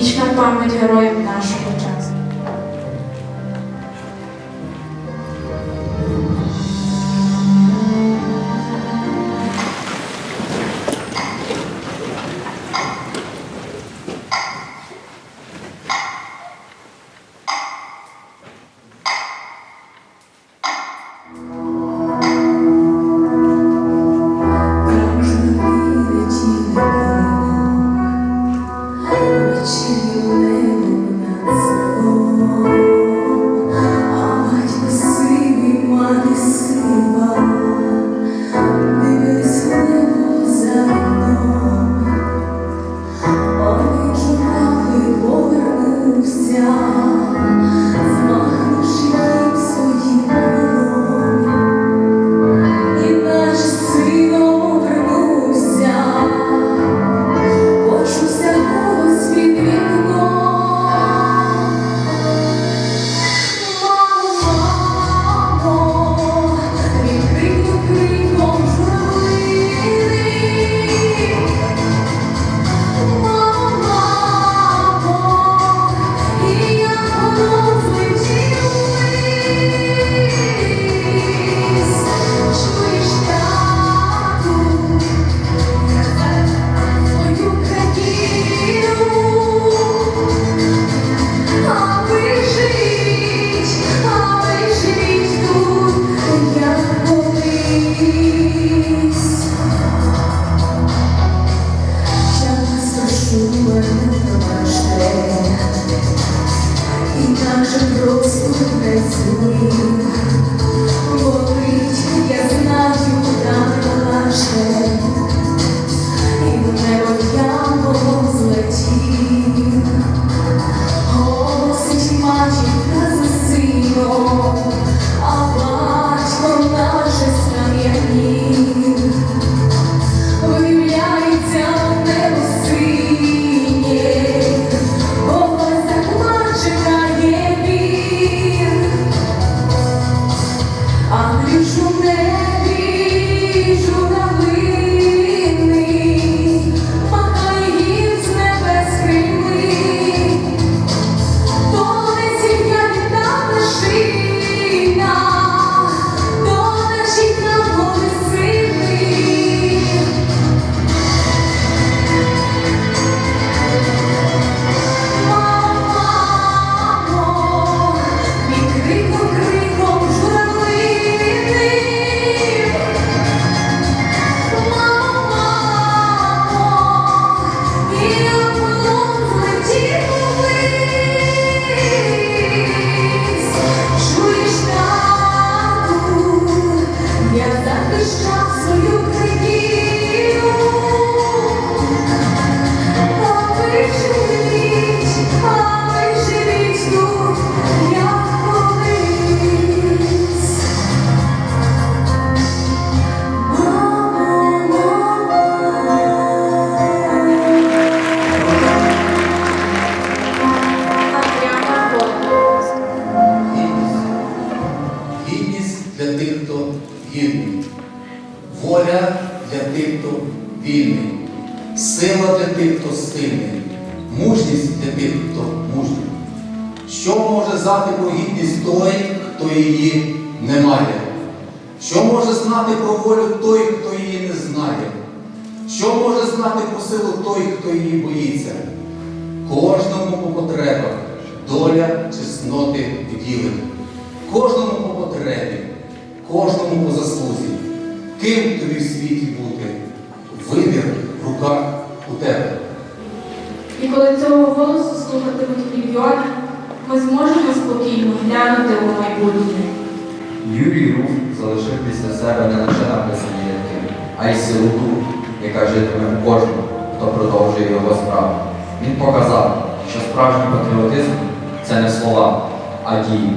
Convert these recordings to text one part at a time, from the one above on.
вічна пам'ять героїв. служить без сили. силу той, хто її боїться. Кожному по потребах доля чесноти відділена. Кожному по потребі, кожному по заслузі. Ким тобі в світі бути? Вибір в руках у тебе. І коли цього голосу слухатимуть мільйони, ми зможемо спокійно глянути у майбутнє. Юрій Руф залишив після себе не лише написані рядки, а й силу, яка житиме в кожному хто продовжує його справу. Він показав, що справжній патріотизм це не слова, а дії.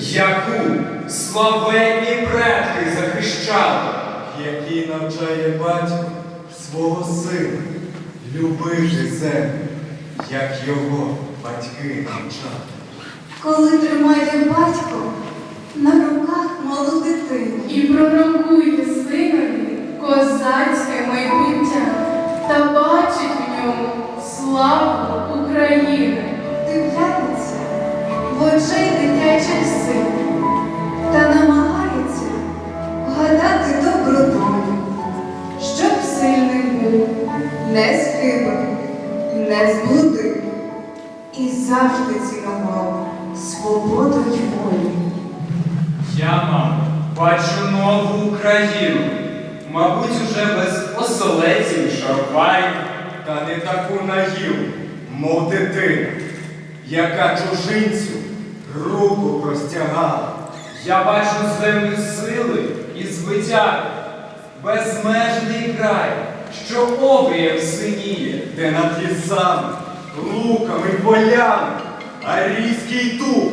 Яку славетні предки захищали. який навчає батько свого сина любити землю, як його батьки навчали. Коли тримає батько на руках малу дитину. І пророкуйте синові козацьке майбуття та бачить в ньому славу України. Дивляється в очей дитячих сил та намагається вгадати добру долю, щоб сильний був, не схибив, не зблудив і завжди цінував свободу й волю. Я, мамо, бачу нову Україну. Мабуть, уже без оселеців і. Та не таку наївну, мов дитина, яка чужинцю руку простягала. Я бачу землю сили і звитяги, безмежний край, що обрієм синіє. де над лісами, луками, полями, арійський дух,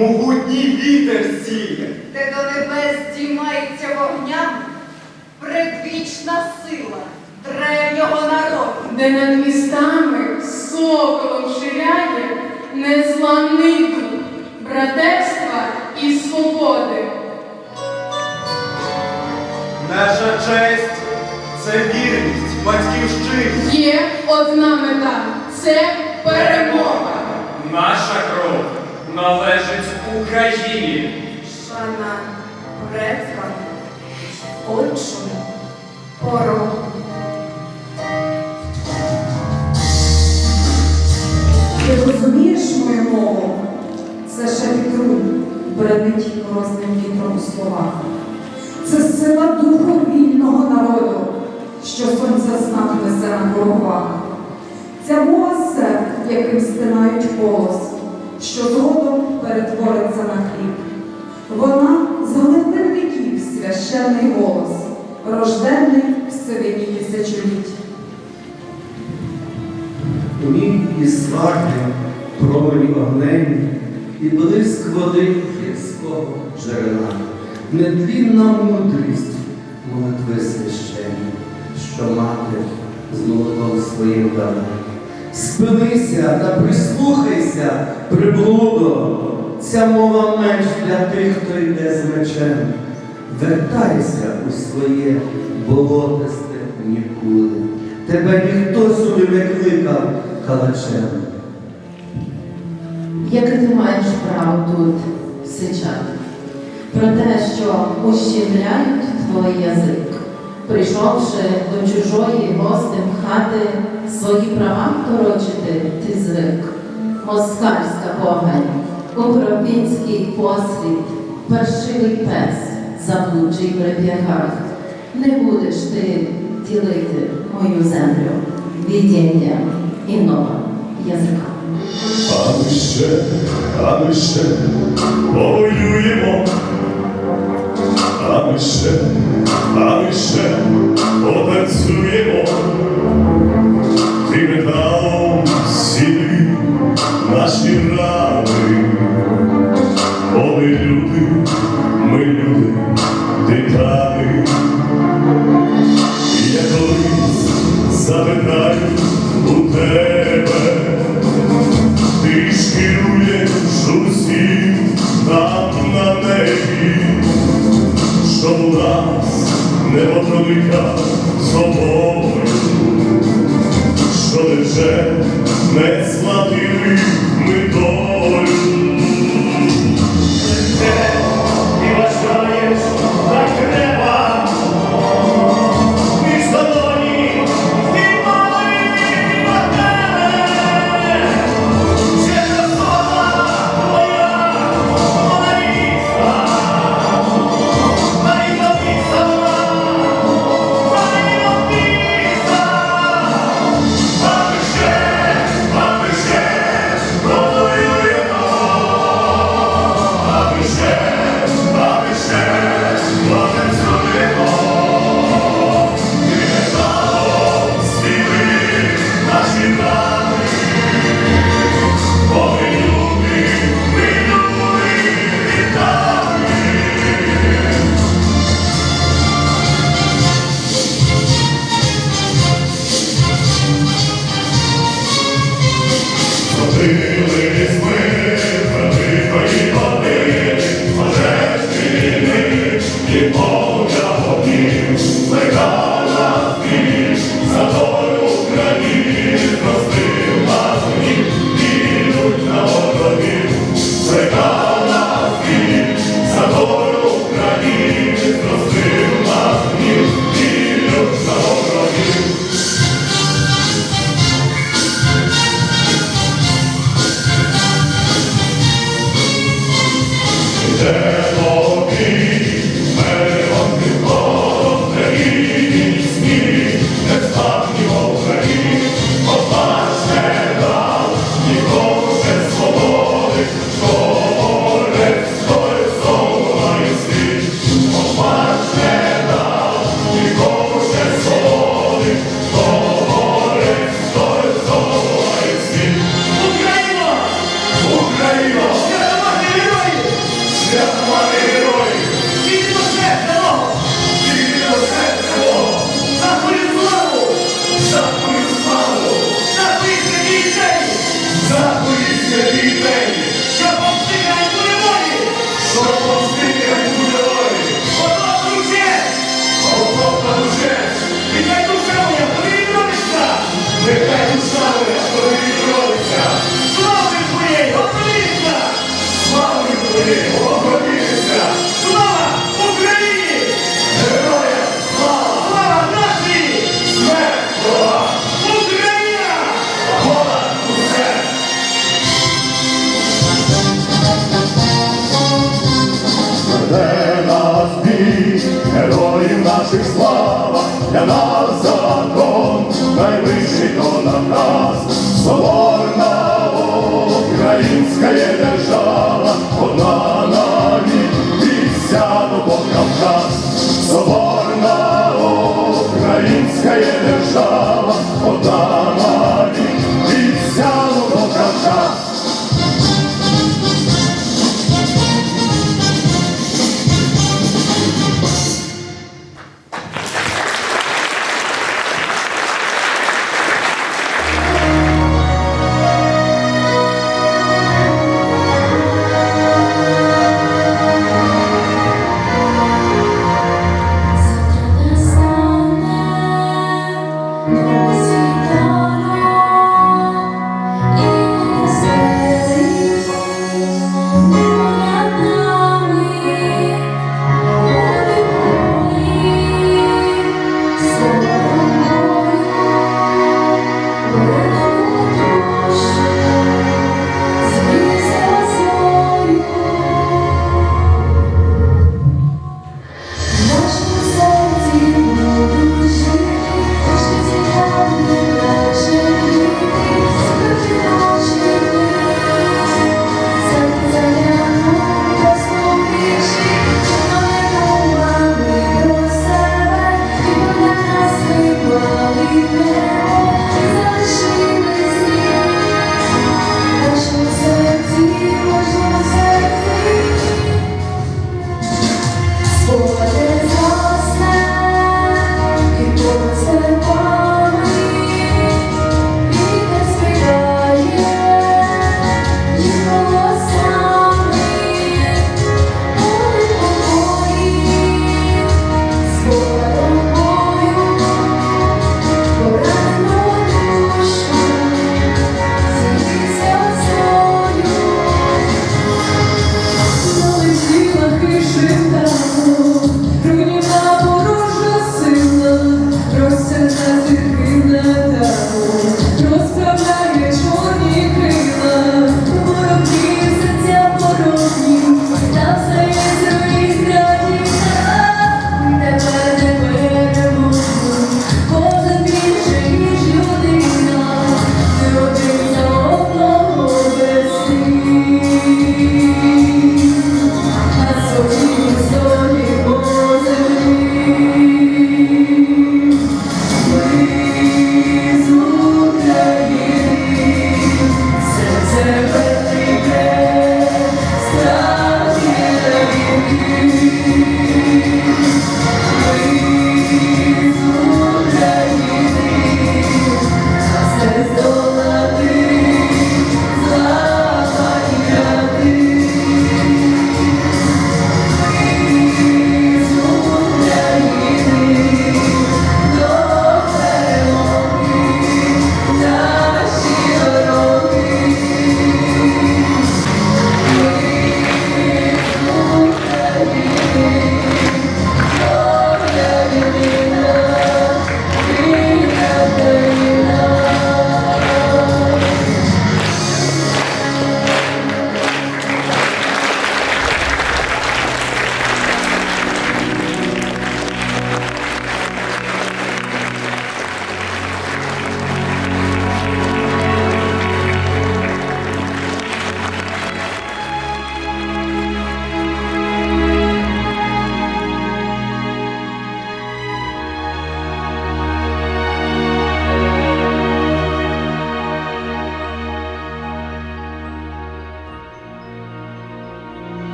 могутній вітер сіє. де до небес здіймається вогням предвічна сила древнього народу. де над містами соколом ширяє незламний дух братерства і свободи. Наша честь це вірність батьківщині. Є одна мета це перемога. Наша кров належить Україні. Шана предкам, отчому, порогу. Ти розумієш мою мову? Це шепітру, бренить морозним вітром у словах. Це сила духу вільного народу, що сонце знак несе на горбах. Ця мова серд, яким стинають голос, що згодом перетвориться на хліб. Вона з священний голос, рожденний в сивині тисячоліть. Умів і сварти, промені огнені, і блиск води гірського джерела, нетлінна мудрість молитви священні, що мати з молоком своїм дала. Спинися та прислухайся, приблудо, ця мова меч для тих, хто йде з мечем. Вертайся у своє болотисте нікуди. Тебе ніхто сюди не кликав калачем. Яке ти маєш право тут сичати? Про те, що ущемляють твій язик, прийшовши до чужої гостем хати, свої права торочити ти звик. Москальська погань, український послід, паршивий пес, заблуджий в реп'яках. Не будеш ти ділити мою землю, відіння іного язика. А ми ще, а ми ще повоюємо, а ми ще, а ми ще потанцюємо, ти металом сіли наші рани, бо ми люди, ми люди, титани. Я колись запитаю не потролика для нас закон, найвищий то наказ, свобода peace.